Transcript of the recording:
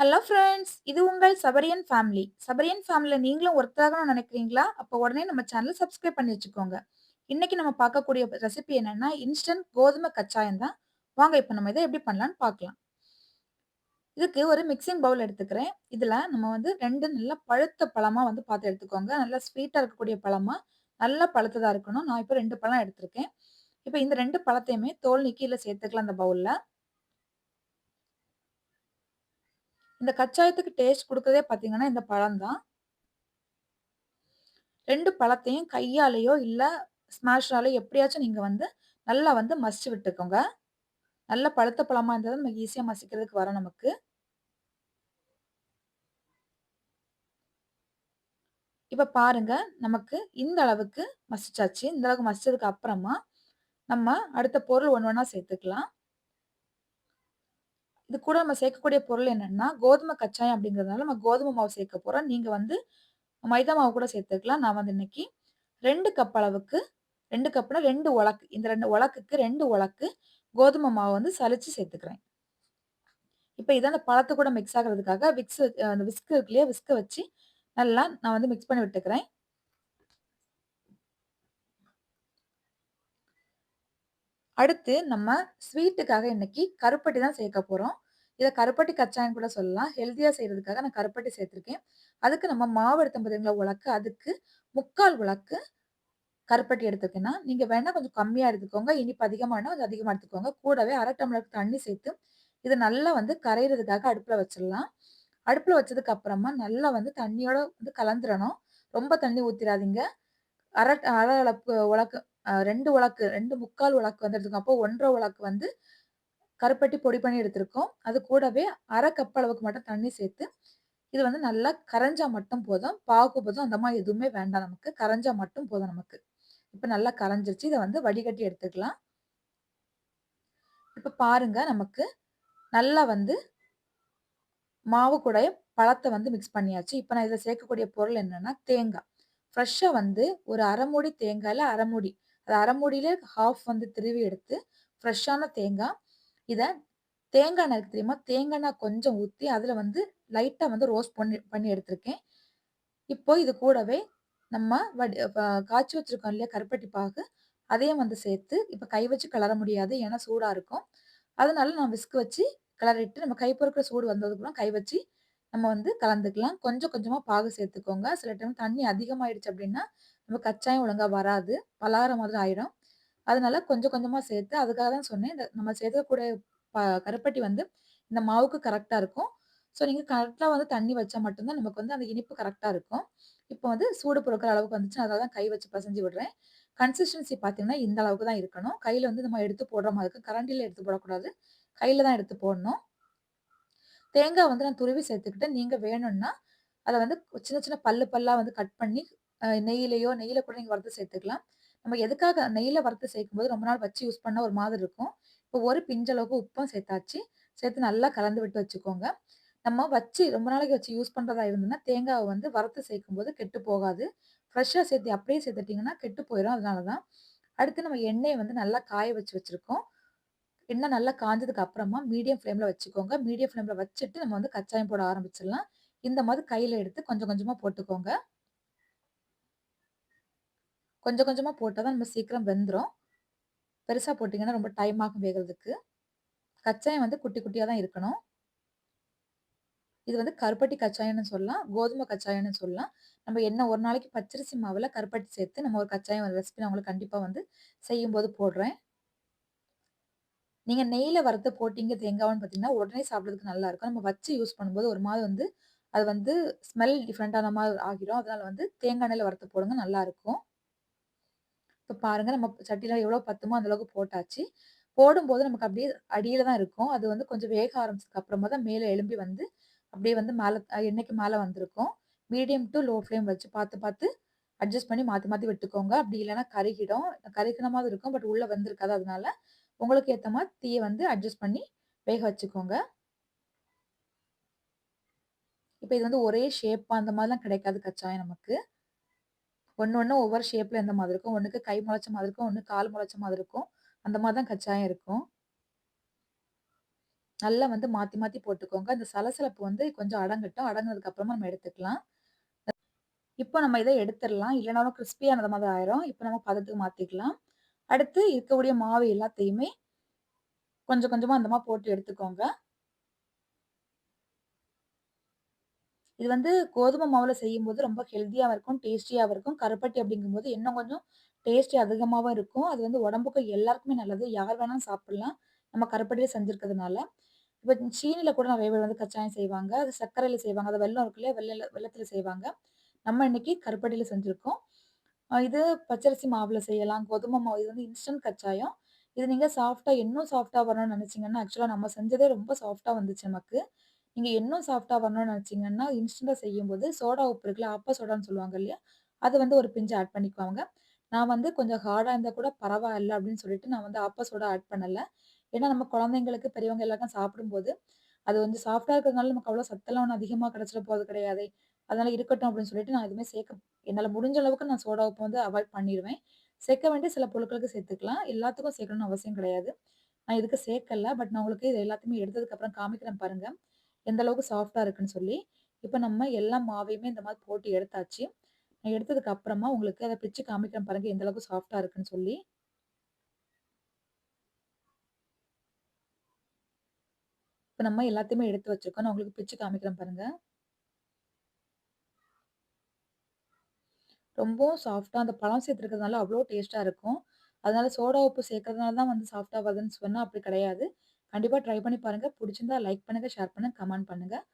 Hello friends! இது உங்கள் சபரியன் family. சபரியன் ஃபேமிலியில் நீங்களும் ஒருத்தராகணும்னு நினைக்கிறீங்களா? அப்போ உடனே நம்ம சேனல் சப்ஸ்கிரைப் பண்ணி வச்சுக்கோங்க. இன்றைக்கி நம்ம பார்க்கக்கூடிய ரெசிபி என்னென்னா இன்ஸ்டன்ட் கோதுமை கச்சாயம் தான். வாங்க இப்போ நம்ம இதை எப்படி பண்ணலான்னு பார்க்கலாம். இதுக்கு ஒரு மிக்ஸிங் பவுல் எடுத்துக்கிறேன். இதில் நம்ம வந்து ரெண்டு நல்ல பழுத்த பழமாக வந்து பார்த்து எடுத்துக்கோங்க. நல்லா ஸ்வீட்டாக இருக்கக்கூடிய பழமாக நல்லா பழுத்ததாக இருக்கணும். நான் இப்போ ரெண்டு பழம் எடுத்திருக்கேன். இப்போ இந்த ரெண்டு பழத்தையுமே தோல் நீக்கி இல்லை சேர்த்துக்கலாம் அந்த பவுலில் இந்த கச்சாயத்துக்கு டேஸ்ட் கொடுக்கறதே பார்த்தீங்கன்னா, இந்த பழம் தான். 2 பழத்தையும் கையாலேயோ இல்லை ஸ்மாஷ்னாலோ எப்படியாச்சும் நீங்கள் வந்து நல்லா வந்து மசிச்சு விட்டுக்கோங்க. நல்ல பழுத்த பழமாக இருந்தால் தான் நமக்கு ஈஸியாக மசிக்கிறதுக்கு வரும் நமக்கு. இப்போ பாருங்க, நமக்கு இந்த அளவுக்கு மசிச்சாச்சு. இந்த அளவுக்கு மசிச்சதுக்கு அப்புறமா, நம்ம அடுத்த பொருள் ஒன்று ஒன்றா சேர்த்துக்கலாம். இது கூட நம்ம சேர்க்கக்கூடிய பொருள் என்னன்னா, கோதுமை கச்சாயம் அப்படிங்கிறதுனால நம்ம கோதுமை மாவு சேர்க்க போகிறோம் நீங்கள் வந்து மைதா மாவு கூட சேர்த்துக்கலாம். நான் வந்து இன்னைக்கு ரெண்டு கப் அளவுக்கு ரெண்டு கப்னா 2 ஒலக்கு. இந்த ரெண்டு ஒலக்குக்கு ரெண்டு ஒலக்கு கோதுமை மாவு வந்து சலிச்சு சேர்த்துக்கிறேன். இப்போ இதை அந்த பழத்தை கூட மிக்ஸ் ஆகிறதுக்காக விக்ஸ் அந்த விஸ்க் இருக்குல்லையே விஸ்க வச்சு நல்லா நான் வந்து மிக்ஸ் பண்ணி விட்டுக்கிறேன். அடுத்து நம்ம ஸ்வீட்டுக்காக இன்னைக்கு கருப்பட்டி தான் சேர்க்க போகிறோம் இதை கருப்பட்டி கச்சாயம் கூட சொல்லலாம். ஹெல்த்தியாக செய்கிறதுக்காக நான் கருப்பட்டி சேர்த்துருக்கேன் அதுக்கு நம்ம மாவு எடுத்தோம் பார்த்தீங்களா உலக்கு, அதுக்கு 3/4 உலக்கு கருப்பட்டி எடுத்துருக்கேன்னா, நீங்கள் வேணால் கொஞ்சம் கம்மியாக எடுத்துக்கோங்க. இனிப்பு அதிகமான வேணா கொஞ்சம் அதிகமாக எடுத்துக்கோங்க. கூடவே அரை டம்ளருக்கு தண்ணி சேர்த்து, இது நல்லா வந்து கரையிறதுக்காக அடுப்பில் வச்சிடலாம். அடுப்பில் வச்சதுக்கு அப்புறமா நல்லா வந்து தண்ணியோட வந்து கலந்துடணும் ரொம்ப தண்ணி ஊற்றிடாதீங்க அரை அரை அளப்பு உலக்கு ரெண்டு உலக்கு 2 3/4 உலக்கு வந்து எடுத்துக்கோங்க. அப்போ 1 1/2 உலக்கு வந்து கருப்பட்டி பொடி பண்ணி எடுத்திருக்கோம். அது கூடவே அரை கப் அளவுக்கு மட்டும் தண்ணி சேர்த்து, இது வந்து நல்லா கரைஞ்சா மட்டும் போதும். பாகுபதம் அந்த மாதிரி எதுவுமே வேண்டாம் நமக்கு. கரைஞ்சா மட்டும் போதும் நமக்கு. இப்போ நல்லா கரைஞ்சிருச்சு. இதை வந்து வடிகட்டி எடுத்துக்கலாம். இப்போ பாருங்க நமக்கு நல்லா வந்து மாவு கூட பழத்தை வந்து மிக்ஸ் பண்ணியாச்சு. இப்போ நான் இதில் சேர்க்கக்கூடிய பொருள் என்னென்னா தேங்காய் ஃப்ரெஷ்ஷாக வந்து ஒரு அரைமுடி தேங்காயில் அரைமுடி அது 1/2 மூடியில 1/2 வந்து திருவி எடுத்து, ஃப்ரெஷ்ஷான தேங்காய் இதை தேங்காய் எண்ணெய் இருக்கு தெரியுமா? தேங்காய் எண்ணெய் கொஞ்சம் ஊற்றி அதில் வந்து லைட்டாக வந்து ரோஸ்ட் பண்ணி பண்ணி எடுத்திருக்கேன். இப்போ இது கூடவே நம்ம வடி காய்ச்சி வச்சிருக்கோம் இல்லையா? கருப்பட்டி பாகு, அதையும் வந்து சேர்த்து, இப்போ கை வச்சு கிளற முடியாது. ஏன்னா சூடாக இருக்கும். அதனால நான் விஸ்க் வச்சு கிளறிட்டு, நம்ம கை பொறுக்கிற சூடு வந்ததுக்கப்புறம் கை வச்சு நம்ம வந்து கலந்துக்கலாம். கொஞ்சம் கொஞ்சமாக பாகு சேர்த்துக்கோங்க. சில டைம் தண்ணி அதிகமாயிடுச்சு அப்படின்னா, நம்ம கச்சாயம் ஒழுங்கா வராது. பலார மாதிரி ஆயிடும். அதனால கொஞ்சம் கொஞ்சமாக சேர்த்து அதுக்காக தான் சொன்னேன். இந்த நம்ம சேர்க்கக்கூடிய ப கருப்பட்டி வந்து இந்த மாவுக்கு கரெக்டாக இருக்கும். ஸோ நீங்கள் கரெக்டாக வந்து தண்ணி வச்சா மட்டும்தான் நமக்கு வந்து அந்த இனிப்பு கரெக்டாக இருக்கும். இப்போ வந்து சூடு பொறுக்கிற அளவுக்கு வந்துச்சு. அதனால தான் கை வச்சு பசஞ்சு விடுறேன். கன்சிஸ்டன்சி பார்த்தீங்கன்னா, இந்த அளவுக்கு தான் இருக்கணும். கையில் வந்து நம்ம எடுத்து போடுற மாதிரி இருக்கும் கரண்டியில் எடுத்து போடக்கூடாது. கையில் தான் எடுத்து போடணும். தேங்காய் வந்து நான் துருவி சேர்த்துக்கிட்டேன். நீங்கள் வேணும்னா, அதை வந்து சின்ன சின்ன பல்லு பல்லாக வந்து கட் பண்ணி நெய்யிலையோ நெய்யில கூட நீங்க வறுத்து சேர்த்துக்கலாம். நம்ம எதுக்காக நெய்யில வறுத்து சேர்க்கும்போது ரொம்ப நாள் வச்சு யூஸ் பண்ண ஒரு மாதிரி இருக்கும். இப்போ ஒரு பிஞ்சளவுக்கு உப்பும் சேர்த்தாச்சு. சேர்த்து நல்லா கலந்து விட்டு வச்சுக்கோங்க. நம்ம வச்சு ரொம்ப நாளைக்கு வச்சு யூஸ் பண்றதா இருந்ததுன்னா, தேங்காவை வந்து வறுத்து சேர்க்கும்போது கெட்டு போகாது. ஃப்ரெஷ்ஷாக சேர்த்து அப்படியே சேர்த்துட்டீங்கன்னா கெட்டு போயிடும் அதனால தான். அடுத்து நம்ம எண்ணெயை வந்து நல்லா காய வச்சு வச்சுருக்கோம் எண்ணெய் நல்லா காஞ்சதுக்கு அப்புறமா மீடியம் ஃப்ளேமில் வச்சுக்கோங்க. மீடியம் ஃப்ளேமில் வச்சுட்டு நம்ம வந்து கச்சாயம் போட ஆரம்பிச்சிடலாம். இந்த மாதிரி கையில் எடுத்து கொஞ்சம் கொஞ்சமாக போட்டுக்கோங்க. கொஞ்சம் கொஞ்சமாக போட்டால் தான் நம்ம சீக்கிரம் வெந்துடும் பெருசாக போட்டிங்கன்னா ரொம்ப டைம் ஆகும் வேகிறதுக்கு கச்சாயம் வந்து குட்டி குட்டியாக தான் இருக்கணும். இது வந்து கருப்பட்டி கச்சாயம்னு சொல்லலாம். கோதுமை கச்சாயம்னு சொல்லலாம். நம்ம என்ன ஒரு நாளைக்கு பச்சரிசி மாவில் கருப்பட்டி சேர்த்து நம்ம ஒரு கச்சாயம் ரெசிபி நான் உங்களுக்கு வந்து செய்யும்போது போடுறேன். நீங்கள் நெய்யில் வறுத்து போட்டிங்க தேங்காவுன்னு பார்த்தீங்கன்னா, உடனே சாப்பிட்றதுக்கு நல்லா இருக்கும் நம்ம வச்சு யூஸ் பண்ணும்போது ஒரு மாதிரி வந்து அது வந்து ஸ்மெல் டிஃப்ரெண்ட்டான மாதிரி ஆகிரும். அதனால வந்து தேங்காய் எண்ணெயில் வறுத்து போடுங்க நல்லாருக்கும். இப்போ பாருங்கள் நம்ம சட்டிலாம் எவ்வளோ பத்துமோ அந்த அளவுக்கு போட்டாச்சு. போடும்போது நமக்கு அப்படியே அடியில் தான் இருக்கும். அது வந்து கொஞ்சம் வேக ஆரம்பிச்சதுக்கு அப்புறமா தான் மேலே எழும்பி வந்து, அப்படியே வந்து மேலே அ எண்ணெய்க்கு வந்திருக்கும். மீடியம் டூ லோ ஃப்ளேம் வச்சு பார்த்து பார்த்து அட்ஜஸ்ட் பண்ணி மாற்றி மாற்றி விட்டுக்கோங்க. அப்படி இல்லைன்னா கருகிடும். கருகின மாதிரி இருக்கும். பட் உள்ளே வந்திருக்காது அதனால உங்களுக்கு ஏற்ற மாதிரி தீயை வந்து அட்ஜஸ்ட் பண்ணி வேக வச்சுக்கோங்க. இப்போ இது வந்து ஒரே ஷேப்பாக அந்த மாதிரிலாம் கிடைக்காது கச்சாயம் நமக்கு. ஒன்று ஒன்று ஒவ்வொரு ஷேப்ல இந்த மாதிரி இருக்கும். ஒன்றுக்கு கை முளைச்ச மாதிரி இருக்கும். ஒன்று கால் முளைச்ச மாதிரி இருக்கும். அந்த மாதிரி தான் கச்சாயம் இருக்கும். நல்லா வந்து மாத்தி மாத்தி போட்டுக்கோங்க. இந்த சலசலப்பு வந்து கொஞ்சம் அடங்கட்டும். அடங்கினதுக்கு அப்புறமா நம்ம எடுத்துக்கலாம். இப்போ நம்ம இதை எடுத்துடலாம் இல்லைனாலும் கிறிஸ்பியானது மாதிரி ஆயிரும். இப்போ நம்ம பதத்துக்கு மாத்திக்கலாம். அடுத்து இருக்கக்கூடிய மாவு எல்லாத்தையுமே கொஞ்சம் கொஞ்சமா அந்த மாதிரி போட்டு எடுத்துக்கோங்க. இது வந்து கோதுமை மாவுல செய்யும்போது ரொம்ப ஹெல்த்தியாகவும் இருக்கும், டேஸ்டியாகவும் இருக்கும். கருப்பட்டி அப்படிங்கும்போது இன்னும் கொஞ்சம் டேஸ்டி அதிகமாகவும் இருக்கும். அது வந்து உடம்புக்கு எல்லாருக்குமே நல்லது. யார் வேணாலும் சாப்பிடலாம். நம்ம கருப்பட்டியில் செஞ்சுருக்கிறதுனால இப்போ சீனியில் கூட நிறைய பேர் வந்து கச்சாயம் செய்வாங்க. அது சர்க்கரையில் செய்வாங்க. அது வெள்ளம் இருக்கு இல்லையா? வெள்ள வெள்ளத்தில் செய்வாங்க. நம்ம இன்னைக்கு கருப்பட்டியில் செஞ்சுருக்கோம் இது பச்சரிசி மாவில் செய்யலாம். கோதுமை மாவு இது வந்து இன்ஸ்டன்ட் கச்சாயம். இது நீங்கள் சாஃப்டாக இன்னும் சாஃப்டாக வரணும்னு நினச்சிங்கன்னா ஆக்சுவலாக நம்ம செஞ்சதே ரொம்ப சாஃப்டாக வந்துச்சு நமக்கு. நீங்கள் இன்னும் சாஃப்டாக வரணும்னு நினச்சிங்கன்னா இன்ஸ்டண்ட்டாக செய்யும்போது சோடா உப்பு இருக்குல்ல, அப்ப சோடான்னு சொல்லுவாங்க இல்லையா? அது வந்து ஒரு பிஞ்சு ஆட் பண்ணிக்குவாங்க நான் வந்து கொஞ்சம் ஹார்டாக இருந்தால் கூட பரவாயில்ல அப்படின்னு சொல்லிட்டு நான் வந்து அப்ப சோடா ஆட் பண்ணலை ஏன்னா நம்ம குழந்தைங்களுக்கு, பெரியவங்க எல்லாருக்கும் சாப்பிடும்போது, அது வந்து சாஃப்டாக இருக்கிறதுனால நமக்கு அவ்வளோ சத்தெல்லாம் ஒன்று அதிகமாக கிடச்சிட போகிறது கிடையாது அதனால இருக்கட்டும் அப்படின்னு சொல்லிட்டு நான் எதுவுமே சேர்க்க என்னால் முடிஞ்ச அளவுக்கு நான் சோடா உப்பு வந்து அவாய்ட் பண்ணிடுவேன் சேர்க்க வேண்டிய சில பொருட்களுக்கு சேர்த்துக்கலாம். எல்லாத்துக்கும் சேர்க்கணும்னு அவசியம் கிடையாது. நான் இதுக்கு சேர்க்கல. பட் நான் உங்களுக்கு இது எல்லாத்தையுமே எடுத்ததுக்கப்புறம் காமிக்கிறேன் பாருங்கள் எந்த அளவுக்கு சாஃப்டாக இருக்குன்னு சொல்லி. இப்போ நம்ம எல்லா மாவையுமே இந்த மாதிரி போட்டு எடுத்தாச்சு. நான் எடுத்ததுக்கு அப்புறமா உங்களுக்கு அதை பிச்சு காமிக்கிறேன் பாருங்க, எந்த அளவுக்கு சாஃப்டாக இருக்குன்னு சொல்லி. இப்போ நம்ம எல்லாத்தையுமே எடுத்து வச்சிருக்கோம். நான் உங்களுக்கு பிச்சு காமிக்கிறேன் பாருங்க. ரொம்பவும் சாஃப்டாக அந்த பழம் சேர்த்துருக்கிறதுனால அவ்வளோ டேஸ்ட்டாக இருக்கும். அதனால சோடா உப்பு சேர்க்கறதுனால தான் வந்து சாஃப்டாக வருதுன்னு சொன்னால் அப்படி கிடையாது. கண்டிப்பாக ட்ரை பண்ணி பாருங்கள் பிடிச்சிருந்தா லைக் பண்ணுங்கள் ஷேர் பண்ணுங்கள் கமெண்ட் பண்ணுங்கள்